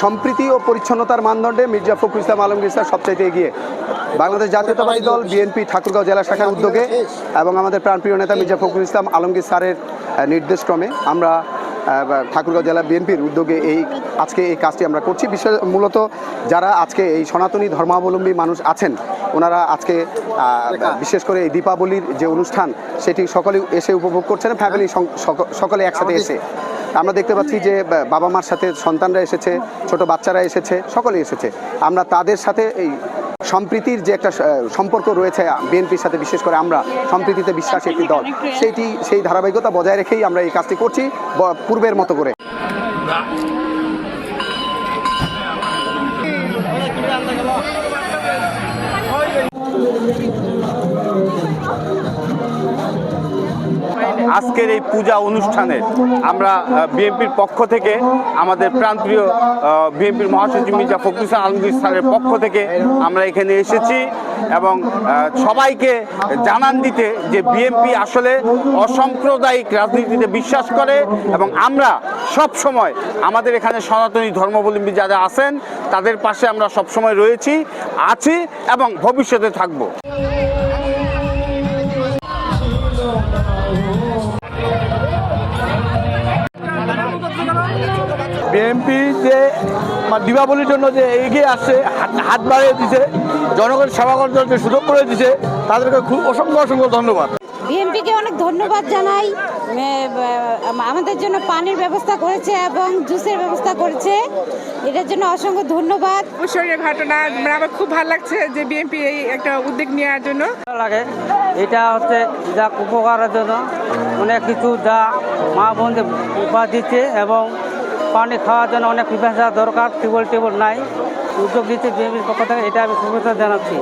সম্প্রীতি ও পরিচ্ছন্নতার মানদণ্ডে মির্জা ফখরুল ইসলাম আলমগীর স্যার সবচাইতে এগিয়ে। বাংলাদেশ জাতীয়তাবাদী দল বিএনপি ঠাকুরগাঁও জেলা শাখার উদ্যোগে এবং আমাদের প্রাণপ্রিয় নেতা মির্জা ফখরুল ইসলাম আলমগীর স্যারের নির্দেশক্রমে আমরা ঠাকুরগাঁও জেলা বিএনপির উদ্যোগে এই আজকে এই কাজটি আমরা করছি। বিশেষ মূলত যারা আজকে এই সনাতনী ধর্মাবলম্বী মানুষ আছেন ওনারা আজকে বিশেষ করে এই দীপাবলির যে অনুষ্ঠান সেটি সকলে এসে উপভোগ করছেন ফ্যামিলি সকলে একসাথে এসে। আমরা দেখতে পাচ্ছি যে বাবা মার সাথে সন্তানরা এসেছে ছোট বাচ্চারা এসেছে সকলে এসেছে। আমরা তাদের সাথে এই সম্প্রীতির যে একটা সম্পর্ক রয়েছে বিএনপির সাথে বিশেষ করে আমরা সম্প্রীতিতে বিশ্বাসী একটি দল সেইটি সেই ধারাবাহিকতা বজায় রেখেই আমরা এই কাজটি করছি ব- পূর্বের মতো করে। আনতে গেল আজকের এই পূজা অনুষ্ঠানে আমরা বিএনপির পক্ষ থেকে, আমাদের প্রাণপ্রিয় বিএনপির মহাসচিব মির্জা ফখরুল আলমগীর স্যারের পক্ষ থেকে আমরা এখানে এসেছি এবং সবাইকে জানান দিতে যে বিএনপি আসলে অসাম্প্রদায়িক রাজনীতিতে বিশ্বাস করে এবং আমরা সব সময় আমাদের এখানে সনাতনী ধর্মাবলম্বী যারা আছেন, তাদের পাশে আমরা সব সময় রয়েছি, আছি এবং ভবিষ্যতে থাকব। বিএনপি যে দীপাবলির জন্য যে এগিয়ে আসছে হাত- বাড়িয়ে দিছে জনগণের সেবা করার জন্য যে সুযোগ করে দিছে তাদেরকে খুব অসংখ্য অসংখ্য ধন্যবাদ। বিএনপিকে অনেক ধন্যবাদ জানাই। আমাদের জন্য পানির ব্যবস্থা করেছে এবং জুসের ব্যবস্থা করেছে। এটার জন্য অসংখ্য ধন্যবাদ। অবসরের ঘটনা মানে আমার খুব ভালো লাগছে যে বিএনপি এই একটা উদ্যোগ নেওয়ার জন্য। ভালো লাগে। এটা হচ্ছে যা উপকারের জন্য। অনেক কিছু যা মা বোনদের উপহার দিচ্ছে এবং পানি খাওয়ার জন্য অনেক পিপাসা দরকার টিউবওয়েল টিউবওয়েল নাই। উদ্যোগ নিচ্ছে বিএনপির পক্ষ থেকে এটা আমি শুভেচ্ছা জানাচ্ছি।